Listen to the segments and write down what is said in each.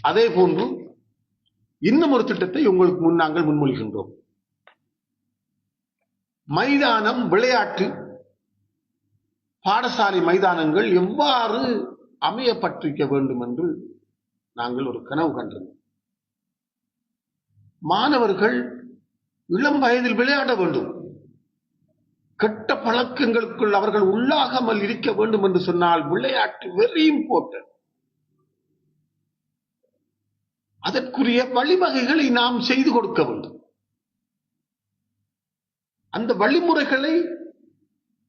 அதே போன்று இன்னும் ஒரு திட்டத்தை உங்களுக்கு முன் நாங்கள் முன்மொழிகின்றோம். மைதானம் விளையாட்டு பாடசாலை மைதானங்கள் எவ்வாறு அமையப்பட்டிருக்க வேண்டும் என்று நாங்கள் ஒரு கனவு கண்டிருந்தோம் மாணவர்கள் இளம் வயதில் விளையாட வேண்டும். கெட்ட பழக்கங்களுக்குள் அவர்கள் உள்ளாகாமல் இருக்க வேண்டும் என்று சொன்னால் விளையாட்டு வெரி இம்பார்ட்டன்ட் அதற்குரிய வழிவகைகளை நாம் செய்து கொடுக்க வேண்டும். அந்த வழிமுறைகளை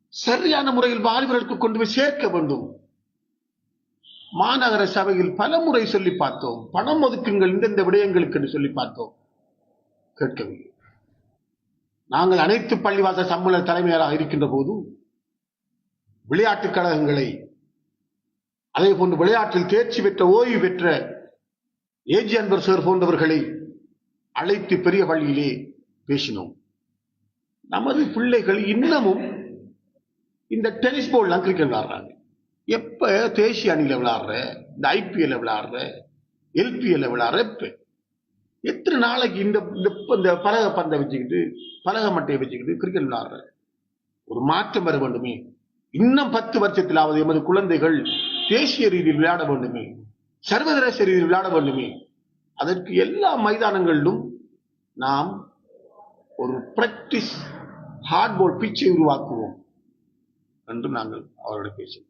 சரியான முறையில் வாலிபர்களுக்கு கொண்டு போய் சேர்க்க வேண்டும். மாநகர சபையில் பல முறை சொல்லி பார்த்தோம். பணம் ஒதுக்குங்கள் இந்தந்த விடயங்களுக்கு என்று சொல்லி பார்த்தோம். கேட்கவில்லை. நாங்கள் அனைத்து பள்ளிவாச சம்மேளன தலைமையராக இருக்கின்ற போது விளையாட்டுக் கழகங்களை அதே போன்று விளையாட்டில் தேர்ச்சி பெற்ற ஓய்வு பெற்ற ஏஜி அன்பர் சார் போன்றவர்களை அழைத்து பெரிய வழியிலே பேசினோம். நமது பிள்ளைகள் இன்னமும் இந்த டென்னிஸ் போர்ட்லாம் கிரிக்கெட் விளாடுறாங்க. எப்ப தேசிய அணியில் விளாடுற இந்த ஐபிஎல்ல விளாடுற எல்பிஎல்ல விளாடுற எப்ப? எத்தனை நாளைக்கு இந்த இந்த- இந்த பலக பந்தை வச்சுக்கிட்டு பலக மட்டையை வச்சுக்கிட்டு கிரிக்கெட் விளாடுற? ஒரு மாற்றம் வர வேண்டுமே. இன்னும் பத்து வருஷத்திலாவது எமது குழந்தைகள் தேசிய ரீதியில் விளையாட வேண்டுமே. சர்வதேச ரீதியில் விளையாட வேண்டுமே. அதற்கு எல்லா மைதானங்களிலும் நாம் ஒரு பிராக்டிஸ் ஹார்ட்பால் பிச்சை உருவாக்குவோம் என்று நாங்கள் அவரோட பேசினோம்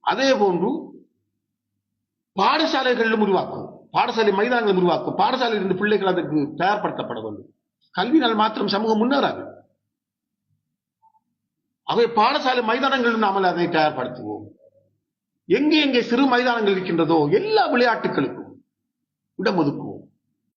அதே போன்று பாடசாலைகளிலும் உருவாக்குவோம். பாடசாலை மைதானங்களும் உருவாக்கும் பாடசாலையில் இருந்து பிள்ளைகள் அதற்கு தயார்படுத்தப்பட வேண்டும். கல்வினால் மாத்திரம் சமூகம் முன்னேறாது. அவை பாடசாலை மைதானங்களிலும் நாம் அதை தயார்படுத்துவோம். எங்கே எங்கே சிறு மைதானங்கள் இருக்கின்றதோ எல்லா விளையாட்டுகளுக்கும் இடம் ஒதுக்குவோம்.